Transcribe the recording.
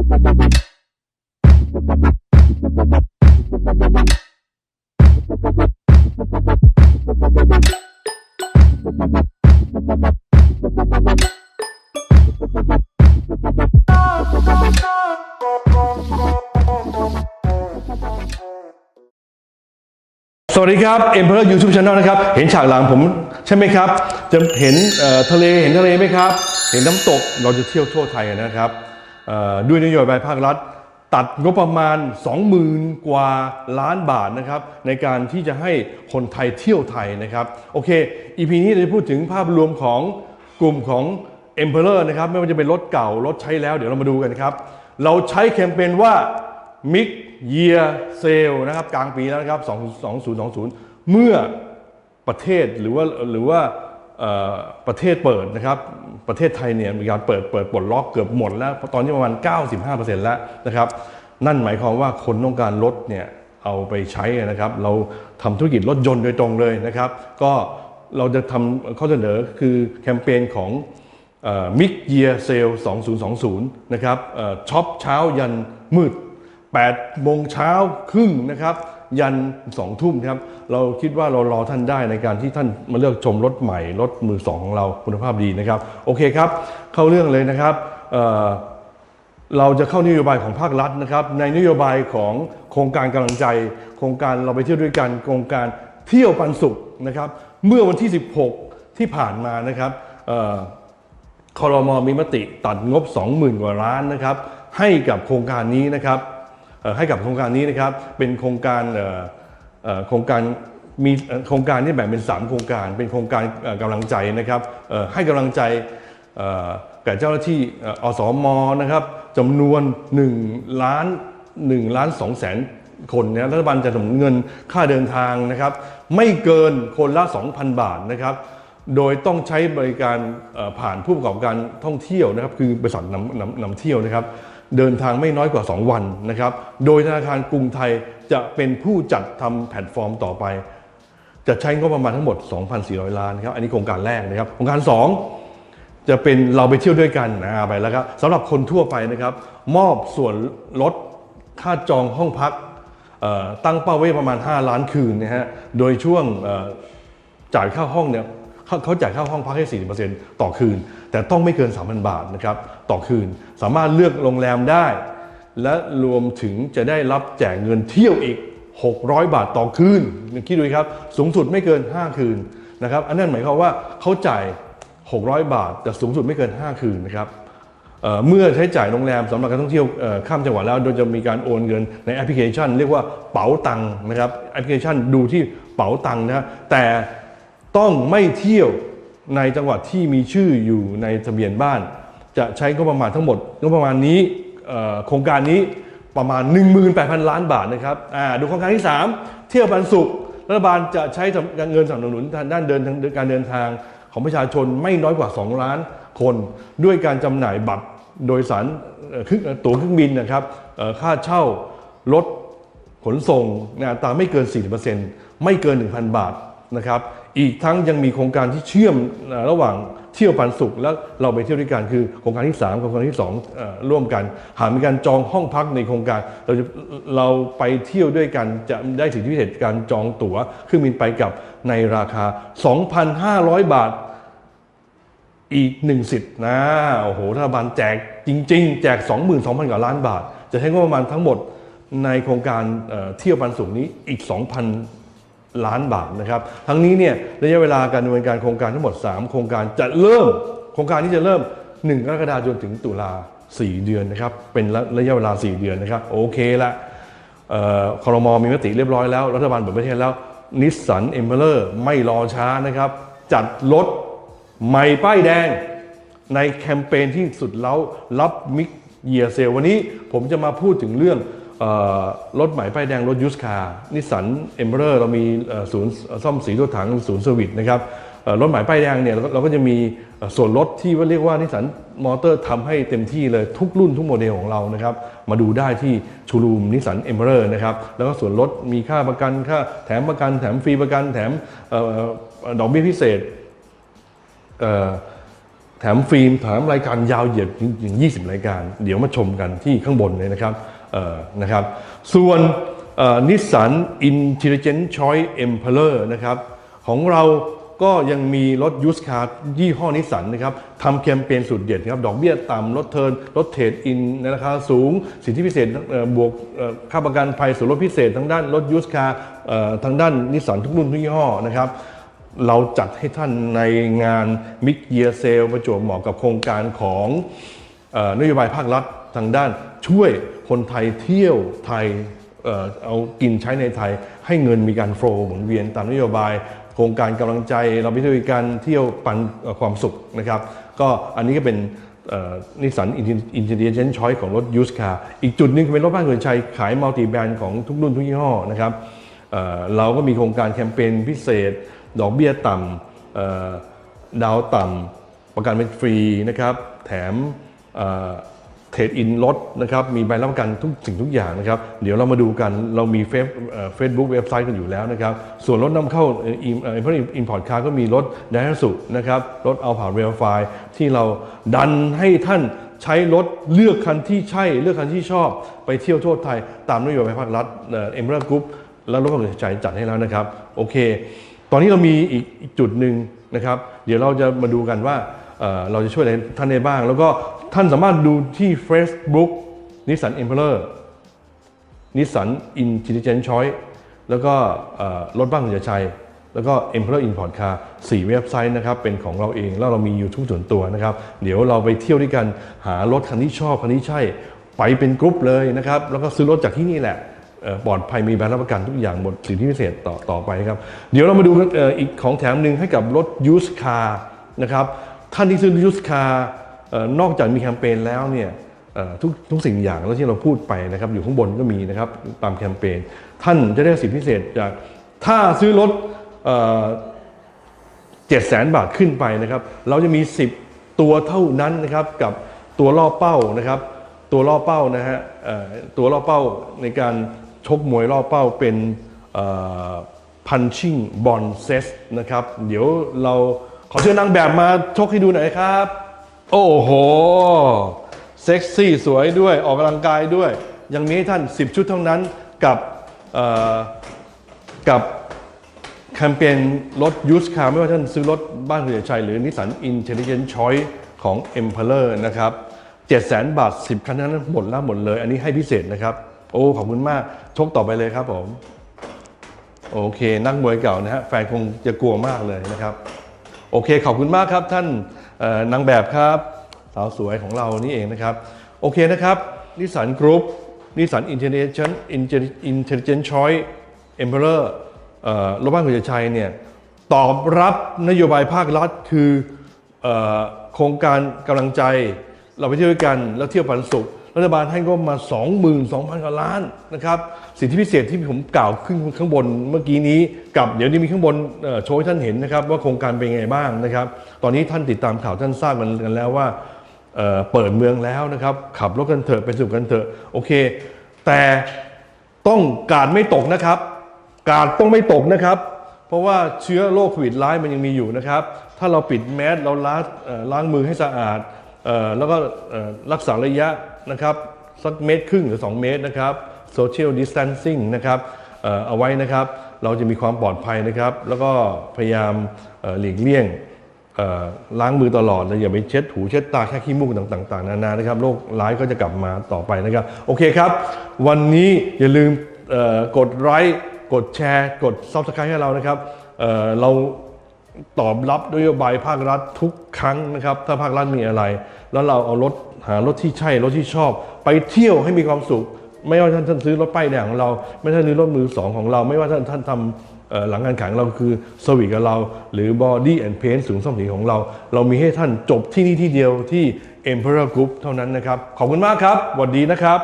สวัสดีครับ Emperor YouTube Channel นะครับ เห็นฉากหลังผมใช่ไหมครับ จะเห็นทะเลเห็นทะเลไหมครับ เห็นน้ำตกเราจะเที่ยวทั่วไทยนะครับ ด้วยนโยบายภาครัฐ ตัดงบประมาณ 20,000 กว่าล้านบาทนะครับในการที่จะให้คนไทยเที่ยวไทยนะครับโอเค EP นี้เราจะพูดถึงภาพรวมของกลุ่มของ Emperor นะครับไม่ว่าจะเป็นรถเก่ารถใช้แล้วเดี๋ยวเรามาดูกันครับ เราใช้แคมเปญว่ามิกเยียเซลนะครับกลางปีแล้วนะครับ 2020 เมื่อประเทศหรือว่าหรือว่าประเทศเปิดนะครับ ประเทศไทยเนี่ยมีการเปิดเปิดปลดล็อกเกือบหมดแล้วตอนนี้ประมาณ 95%แล้วนะครับ นั่นหมายความว่าคนต้องการรถเนี่ยเอาไปใช้นะครับ เราทำธุรกิจรถยนต์โดยตรงเลยนะครับ ก็เราจะทำข้อเสนอคือแคมเปญของมิกเยียเซล2020 นะครับช็อปเช้ายันมืด8โมงเช้าครึ่งนะครับ ยัน2ทุ่มครับ เราคิดว่าเรารอท่านได้ในการที่ท่านมาเลือกชมรถใหม่ รถมือสองของเราคุณภาพดีนะครับ โอเคครับ เข้าเรื่องเลยนะครับเเราจะเข้านโยบายของภาครัฐนะครับ ในนโยบายของโครงการกำลังใจ โครงการเราไปเที่ยวด้วยกันโครงการเที่ยวปันสุขนะครับ เมื่อวันที่ 16 ที่ผ่านมานะครับเอ่อคอรมอมีมติตัดงบ 20,000 กว่าล้านนะครับ ให้กับโครงการนี้นะครับ ให้กับโครงการนี้นะครับเป็นโครงการโครงการมีโครงการที่แบ่งเป็น 3 โครงการ เป็นโครงการเอ่อกำลังใจนะครับให้กำลังใจแก่เจ้าหน้าที่อ่ออสมนะครับจำนวน1ล้าน1ล้าน2แสนคนเนี่ยรัฐบาลจะสนับสนุนเงินค่าเดินทางนะครับไม่เกินคนละ 2,000 บาทนะครับโดยต้องใช้บริการผ่านผู้ประกอบการท่องเที่ยวนะครับ คือบริษัทนำนำนำเที่ยวนะครับ เดินทางไม่น้อยกว่า 2 วันนะครับ โดยธนาคารกรุงไทยจะเป็นผู้จัดทำแพลตฟอร์มต่อไป จะใช้งบประมาณทั้งหมด 2,400 ล้านครับ อันนี้โครงการแรกนะครับ โครงการ 2 จะเป็นเราไปเที่ยวด้วยกันนะไปแล้วครับสำหรับคนทั่วไปนะครับ มอบส่วนลดค่าจองห้องพักตั้งเป้าไว้ประมาณ 5 ล้านคืนนะฮะ โดยช่วงจ่ายค่าห้องเนี่ย เขาจ่ายค่าห้องพักให้ 40%ต่อคืน แต่ต้องไม่เกิน 3,000 บาทนะครับต่อคืน สามารถเลือกโรงแรมได้ และรวมถึงจะได้รับแจกเงินเที่ยวอีก 600 บาทต่อคืนคิดดูครับสูงสุดไม่เกิน 5 คืนนะครับอันนั้นหมายความว่าเขาจ่าย 600 บาท แต่สูงสุดไม่เกิน 5 คืนนะครับเเมื่อใช้จ่ายโรงแรมสำหรับการท่องเที่ยวข้ามจังหวัดแล้ว โดยจะมีการโอนเงินในแอปพลิเคชัน เรียกว่าเป๋าตังนะครับแอปพลิเคชันดูที่เป๋าตังนะแต่ ต้องไม่เที่ยวในจังหวัดที่มีชื่ออยู่ในทะเบียนบ้าน จะใช้งบประมาณทั้งหมดงบประมาณนี้โครงการนี้ประมาณ 18,000 ล้านบาทนะครับดูโครงการที่ 3 เที่ยวปันสุขรัฐบาลจะใช้เงินสนับสนุนทางด้านเดินทางการเดินทางของประชาชนไม่น้อยกว่า 2 ล้านคน ด้วยการจำหน่ายบัตรโดยสารเครื่องตั๋วเครื่องบินนะครับค่าเช่ารถขนส่งนอัตราไม่เกิน 40%ไม่เกิน 1,000 บาทนะครับ อีกทั้งยังมีโครงการที่เชื่อมระหว่างเที่ยวปันสุขและเราไปเที่ยวด้วยกันคือโครงการที่ 3 กับโครงการที่2เอ่อร่วมกัน หากมีการจองห้องพักในโครงการ เราจะเราไปเที่ยวด้วยกันจะได้สิทธิพิเศษการจองตั๋วเครื่องบินไปกับในราคา 2,500 บาทอีกหนึ่งสิทธิ์นะโอ้โหรัฐบาลแจกจริง ๆ แจก 22,000 กว่าล้านบาท จะใช้งบประมาณทั้งหมดในโครงการเที่ยวปันสุขนี้อีก 2,000 ล้านบาทนะครับ ทั้งนี้เนี่ยระยะเวลาการดำเนินการโครงการทั้งหมด 3 โครงการจะเริ่ม โครงการนี้จะเริ่ม 1 กรกฎาคมจนถึงตุลา 4 เดือนนะครับ เป็นระยะเวลา 4 เดือนนะครับ โอเคละคอรมอมีมติเรียบร้อยแล้ว รัฐบาลเปิดประเทศแล้วนิสสันเอ็มเพลอร์ไม่รอช้านะครับ จัดรถใหม่ป้ายแดง ในแคมเปญที่สุดแล้วรับมิกเยียเซลวันนี้ผมจะมาพูดถึงเรื่อง รถใหม่ป้ายแดงรถยูสคาร์นิสสันเอ็มเบอร์เรามีศูนย์ซ่อมสีรถถังศูนย์เซอร์วิสนะครับรถใหม่ป้ายแดงเนี่ยเราก็จะมีส่วนลดที่ว่าเรียกว่านิสสันมอเตอร์ทำให้เต็มที่เลยทุกรุ่นทุกโมเดลของเรานะครับมาดูได้ที่ชูรูมนิสสันเอ็มเบอร์นะครับแล้วก็ส่วนลดมีค่าประกันค่าแถมประกันแถมฟรีประกันแถมออดอกเบี้ยพิเศษแถมฟิล์มแถมรายการยาวเหยียดถึง 20 รายการ เดี๋ยวมาชมกันที่ข้างบนเลยนะครับ นะครับ ส่วนนิสสัน Intelligent Choice Emperor นะครับของเราก็ยังมีรถยูสคาร์ยี่ห้อนิสสันนะครับทำแคมเปญสุดเด็ดครับ ดอกเบี้ยต่ำลดเทินลดเทรดอินในราคาสูง สิทธิพิเศษบวกค่าประกันภัยส่วนลดพิเศษทางด้านรถยูสคาร์ทางด้านนิสสันทุกรุ่นทุกยี่ห้อนะครับเราจัดให้ท่านในงานมิกเยียเซลประจวบเหมาะกับโครงการของออนโยบายภาครัฐ ทางด้านช่วยคนไทยเที่ยวไทยเอากินใช้ในไทย ให้เงินมีการโฟล์หมุนเวียนตามนโยบาย โครงการกำลังใจเราไปเที่ยกันเที่ยวปันความสุขนะครับ ก็อันนี้ก็เป็นนิสสันอินเทลเจนต์ชอยของรถยูสคาอีกจุดหนึงเป็นรถบ้านเกินชัยขายมัลติแบรนด์ของทุกรุ่นทุกยี่ห้อนะครับเเราก็มีโครงการแคมเปญพิเศษ ดอกเบี้ยต่ำดาวต่ำประกันเป็นฟรีนะครับ แถม ดอินลดนะครับมีใบรับประกันทุกสิ่งทุกอย่างนะครับเดี๋ยวเรามาดูกันเรามีเฟซเฟซบุ๊กเว็บไซต์กันอยู่แล้วนะครับส่วนรถนำเข้าเอ่ออินเอ่อเพราะอินพอร์ตคาร์ก็มีรถไดฮัสุนะครับรถเอาผ่าเรลไฟที่เราดันให้ท่านใช้รถเลือกคันที่ใช่เลือกคันที่ชอบไปเที่ยวทั่วไทย ตามนโยบายภาครัฐเอ็มเบอร์กรุ๊ปแล้วรถความเสียจัดให้แล้วนะครับ โอเค ตอนนี้เรามีอีกจุดหนึ่งนะครับ เดี๋ยวเราจะมาดูกันว่า เเราจะช่วยอะไรท่านได้บ้าง แล้วก็ท่านสามารถดูที่ Facebook Nissan Emperor Nissan Intelligent Choice แล้วก็รถบ้านคุณชัย แล้วก็ Emperor Import Car 4 เว็บไซต์นะครับ เป็นของเราเอง แล้วเรามี YouTube ส่วนตัวนะครับ เดี๋ยวเราไปเที่ยวด้วยกันหารถคันที่ชอบคันที่ใช่ ไปเป็นกรุ๊ปเลยนะครับ แล้วก็ซื้อรถจากที่นี่แหละปลอดภัยมีใบรับประกันทุกอย่างหมดสิทธิพิเศษต่อต่อไปครับ เดี๋ยวเรามาดูอีกของแถมหนึ่งให้กับรถยูสคาร์นะครับ ท่านที่ซื้อยูสคาร์นอกจากมีแคมเปญแล้วเนี่ยทุกทุกสิ่งอย่างแล้วที่เราพูดไปนะครับอยู่ข้างบนก็มีนะครับตามแคมเปญท่านจะได้สิทธิพิเศษจากถ้าซื้อรถเอ่อ7 0 0 0 0บาทขึ้นไปนะครับเราจะมี 10 ตัวเท่านั้นนะครับกับตัวล่อเป้านะครับ ตัวล่อเป้านะฮะตัวล่อเป้าในการชกมวยล่อเป้าเป็น punching ball set นะครับ เดี๋ยวเรา ขอเชิญนางแบบมาชกให้ดูหน่อยครับ โอ้โห เซ็กซี่สวยด้วยออกกำลังกายด้วย ยังมีให้ท่าน 10 ชุดเท่านั้นกับกับแคมเปญรถยูสคาร์ไม่ว่าท่านซื้อรถบ้านคุณชัยหรือนิสสัน Intelligent Choice ของ e m p e r o r นะครับ700,000 บาท 10 คันนั้นหมดแล้วหมดเลย อันนี้ให้พิเศษนะครับ โอ้ ขอบคุณมากชกต่อไปเลยครับผม โอเค นักมวยเก่านะฮะ แฟนคงจะกลัวมากเลยนะครับ โอเค ขอบคุณมากครับท่านนางแบบครับ สาวสวยของเรานี่เองนะครับ โอเคนะครับนิสสันกรุ๊ปนิสสันอินเทลเจนต์อินเทลเจนชอยเอ็มเพอร์รถบ้านคุณชัยเนี่ยตอบรับนโยบายภาครัฐคือเอ่อโครงการกำลังใจ เราไปเที่ยวด้วยกันแล้วเที่ยวปันสุข รัฐบาลให้ก็มา 22,000กว่าล้านนะครับสิทธิพิเศษที่ผมกล่าวขึ้นข้างบนเมื่อกี้นี้กับเดี๋ยวนี้มีข้างบนโชว์ให้ท่านเห็นนะครับว่าโครงการเป็นไงบ้างนะครับ ตอนนี้ท่านติดตามข่าวท่านทราบกันกันแล้วว่าเเปิดเมืองแล้วนะครับ ขับรถกันเถอะไปสุขกันเถอะโอเค แต่ต้องการไม่ตกนะครับ การต้องไม่ตกนะครับ เพราะว่าเชื้อโรคโควิดร้ายมันยังมีอยู่นะครับ ถ้าเราปิดแมสเราล้างมือให้สะอาดแล้วก็รักษาระยะ นะครับสักเมตรครึ่งหรือ 2 เมตรนะครับ social distancing นะครับเอาไว้นะครับ เราจะมีความปลอดภัยนะครับ แล้วก็พยายามหลีกเลี่ยงล้างมือตลอดเลยอย่าไปเช็ดหูเช็ดตาแค่ขี้มูกต่างๆนานานะครับโรคร้ายก็จะกลับมาต่อไปนะครับ โอเคครับ วันนี้อย่าลืมกดไลค์กดแชร์ กด Subscribe ให้เรานะครับเเราตอบรับนโยบายภาครัฐทุกครั้งนะครับ ถ้าภาครัฐมีอะไร แล้วเราเอารถ หารถที่ใช่รถที่ชอบ ไปเที่ยวให้มีความสุข ไม่ว่าท่านท่านซื้อรถป้ายแดงของเรา ไม่ว่าท่านซื้อรถมือสองของเรา ไม่ว่าท่านท่านทำหลังงานขายของเราคือสวิกับเรา หรือ Body and Paint ศูนย์ซ่อมสีของเรา เรามีให้ท่านจบที่นี่ที่เดียวที่ Emperor Group เท่านั้นนะครับ ขอบคุณมากครับสวัสดีนะครับ